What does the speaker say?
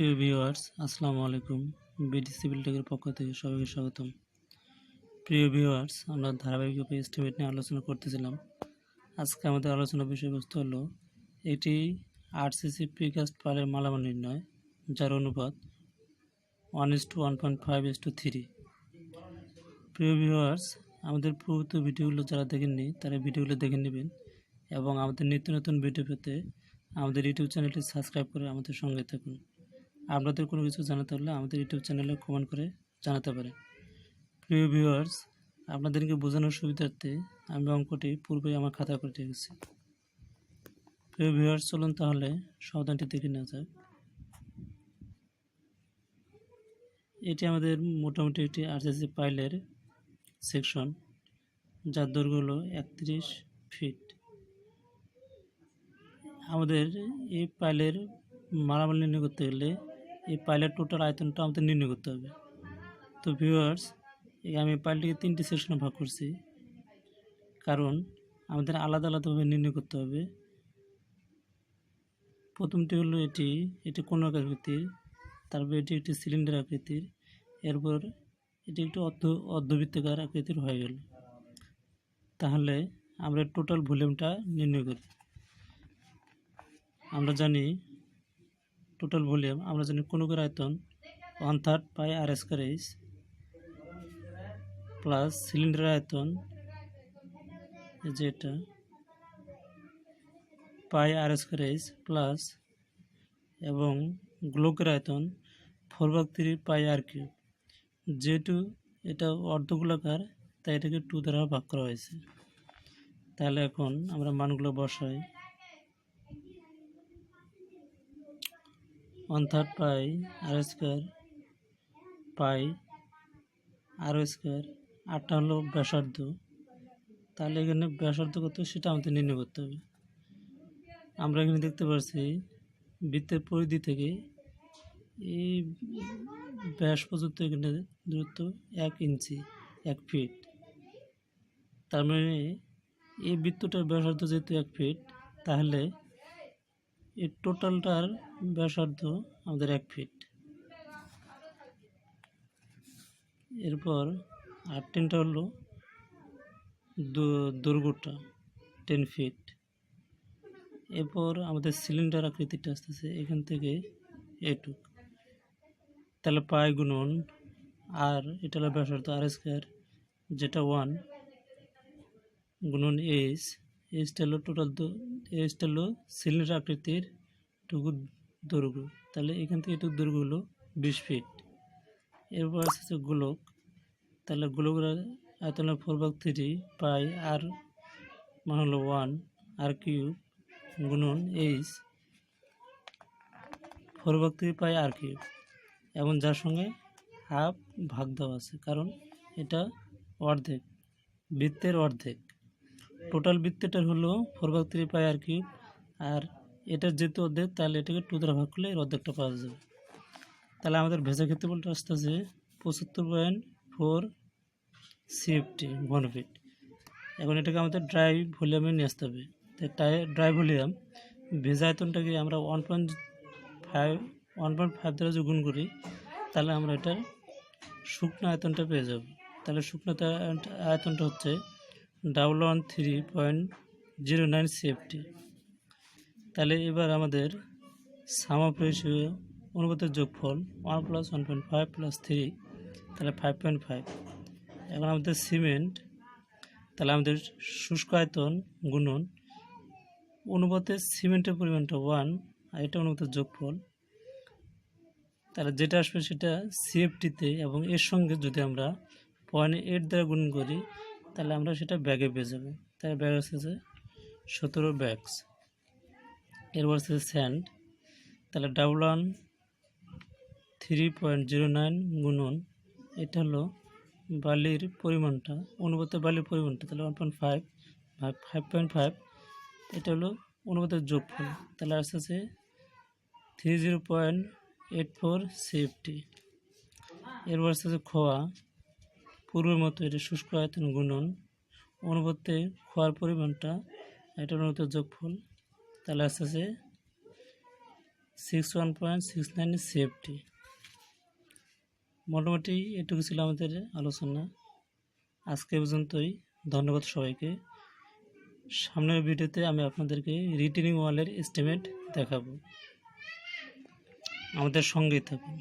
প্রিয় ভিউয়ার্স, আসসালামু আলাইকুম। বিডি সিভিল টেকের পক্ষ থেকে সবাইকে স্বাগতম। প্রিয় ভিউয়ার্স, আমরা ধারাবাহিকভাবে এস্টিমেট নিয়ে আলোচনা করতেছিলাম। আজকে আমাদের আলোচনার বিষয়বস্তু হলো, এটি আরসিসি প্রিকাস্ট পালের মালামাল নির্ণয়, যার অনুপাত one is to one point five is to three প্রিয় ভিউয়ার্স, আমাদের পূর্বত ভিডিওগুলো যারা দেখেননি, তারা ভিডিওগুলো দেখে নেবেন এবং আমাদের নিত্য নতুন ভিডিও পেতে আমাদের ইউটিউব চ্যানেলটি সাবস্ক্রাইব করে আমাদের সঙ্গে থাকুন। আপনাদের কোনো কিছু জানাতে হলে আমাদের ইউটিউব চ্যানেলে কমেন্ট করে জানাতে পারেন প্রিয় ভিউয়ার্স, আপনাদেরকে বোঝানোর সুবিধার্থে আমি অঙ্কটি পূর্বেই আমার খাতা করে রেখেছি প্রিয় ভিউয়ার্স, চলুন তাহলে সাবধানটি দেখে নেওয়া যাক। এটি আমাদের মোটামুটি একটি আরসিসি পাইলের সেকশন, যার দৈর্ঘ্য হলো একত্রিশ ফিট। আমাদের এই পাইলের মারামাল নির্ণয় করতে গেলে এই পাইলের টোটাল আয়তনটা আমাদের নির্ণয় করতে হবে। তো ভিউয়ার্স এই আমি পাইলটিকে তিনটি সেকশনে ভাগ করছি। কারণ আমাদের আলাদা আলাদাভাবে নির্ণয় করতে হবে। প্রথমটি হলো এটি এটি কোন আকৃতির তারপর এটি একটি সিলিন্ডার আকৃতির, এরপর এটি একটি অর্ধ, অর্ধবৃত্তাকার আকৃতির হয়ে গেল। তাহলে আমরা টোটাল ভলিউমটা নির্ণয় করি। আমরা জানি টোটাল ভলিউম আমরা জানি কোনকের আয়তন one third pi R square H, plus cylinder আয়তন এই যে এটা, pi R square H, plus এবং গ্লোকের আয়তন ফোর ভাগ থ্রি পাই আর কিউব। যেহেতু এটা অর্ধগোলাকার, তাই এটাকে টু দ্বারা ভাগ করা হয়েছে। তাহলে এখন আমরা মানগুলো বসাই। One third pi, R square pi, R square আটটা হলো ব্যাসার্ধ। তাহলে এখানে ব্যাসার্ধ কত? সেটা আমাদের নির্ণয় করতে হবে। আমরা এখানে দেখতে পাচ্ছি বৃত্তের পরিধি থেকে এই ব্যাস পর্যন্ত এখানে দূরত্ব এক ইঞ্চি, এক ফিট। তার মানে এই বৃত্তটার ব্যাসার্ধ যেহেতু এক ফিট, তাহলে এই টোটালটার ব্যাসার্ধ আমাদের এক ফিট। এরপর আর টেনটা হলো দু- দৈর্ঘ্যটা টেন ফিট এরপর আমাদের সিলিন্ডার আকৃতিটা আসতেছে এখান থেকে এটুক। তাহলে পাই গুণন আর এটা হলো ব্যাসার্ধ আর স্কোয়ার যেটা ওয়ান গুণন এইচ এইচটা হলো টোটাল এইচটা হলো সিলিন্ডার আকৃতির টুকু দৈর্ঘ্য। তাহলে এখান থেকে এটুকু দৈর্ঘ্য হলো বিশ ফিট এরপর আসছে গোলক। তাহলে গোলকের আয়তন ফোর ভাগ থ্রি পাই আর মান হলো ওয়ান আর কিউব গুণন এইচ ফোর ভাগ থ্রি পাই আর কিউব এবং যার সঙ্গে হাফ ভাগ দেওয়া আছে। কারণ এটা অর্ধেক, বৃত্তের অর্ধেক। টোটাল বৃত্তটার হলো ফোর ভাগ থ্রি পাই আর কিউব আর এটার যেহেতু অর্ধেক, তাহলে এটাকে টু দ্বারা ভাগ করলে এর অর্ধেকটা পাওয়া যাবে। তাহলে আমাদের ভেজা ক্ষেত্রফলটা আসতেছে পঁচাত্তর পয়েন্ট ফোর সিএফটি ঘনফিট এখন এটাকে আমাদের ড্রাই ভলিউমে নিয়ে আসতে হবে। তাই ড্রাই ভলিউম ভেজা আয়তনটাকে আমরা one point five one point five দ্বারা যদি গুণ করি, তাহলে আমরা এটার শুকনো আয়তনটা পেয়ে যাব। তাহলে শুকনো আয়তনটা হচ্ছে double one three point zero nine CFT তাহলে এবার আমাদের সামাপ রেশিও অনুপাতের যোগফল one plus one point five plus three তাহলে ফাইভ পয়েন্ট ফাইভ এখন আমাদের সিমেন্ট, তাহলে আমাদের শুষ্ক আয়তন গুণন অনুপাতের সিমেন্টের পরিমাণটা ওয়ান আর এটা অনুপাতের যোগফল। তাহলে যেটা আসবে সেটা সিএফটিতে এবং এর সঙ্গে যদি আমরা পয়েন্ট এইট দ্বারা গুণ করি তাহলে আমরা সেটা ব্যাগে পেয়ে যাব। তাই ব্যাগ হচ্ছে সতেরো ব্যাগস এরপর হচ্ছে স্যান্ড তাহলে double one three point zero nine গুণন, এটা হলো বালির পরিমাণটা, অনুপাতে বালির পরিমাণটা, তাহলে one point five five point five এটা হলো অনুপাতের যোগফল। তাহলে আসতেছে three zero point eight four CFT এরপর আসতেছে খোয়া। পূর্বের মতো এটা শুষ্ক আয়তন গুণন। অনুপাতে খোয়ার পরিমাণটা এটা অনুপাতের যোগফল। তাহলে আসতেছে six one point six nine CFT মোটামুটি এটুকু ছিল আমাদের আলোচনা। আজকে পর্যন্তই। ধন্যবাদ সবাইকে। সামনের ভিডিওতে আমি আপনাদেরকে রিটেনিং ওয়ালের এস্টিমেট দেখাবো। আমাদের সঙ্গেই থাকুন।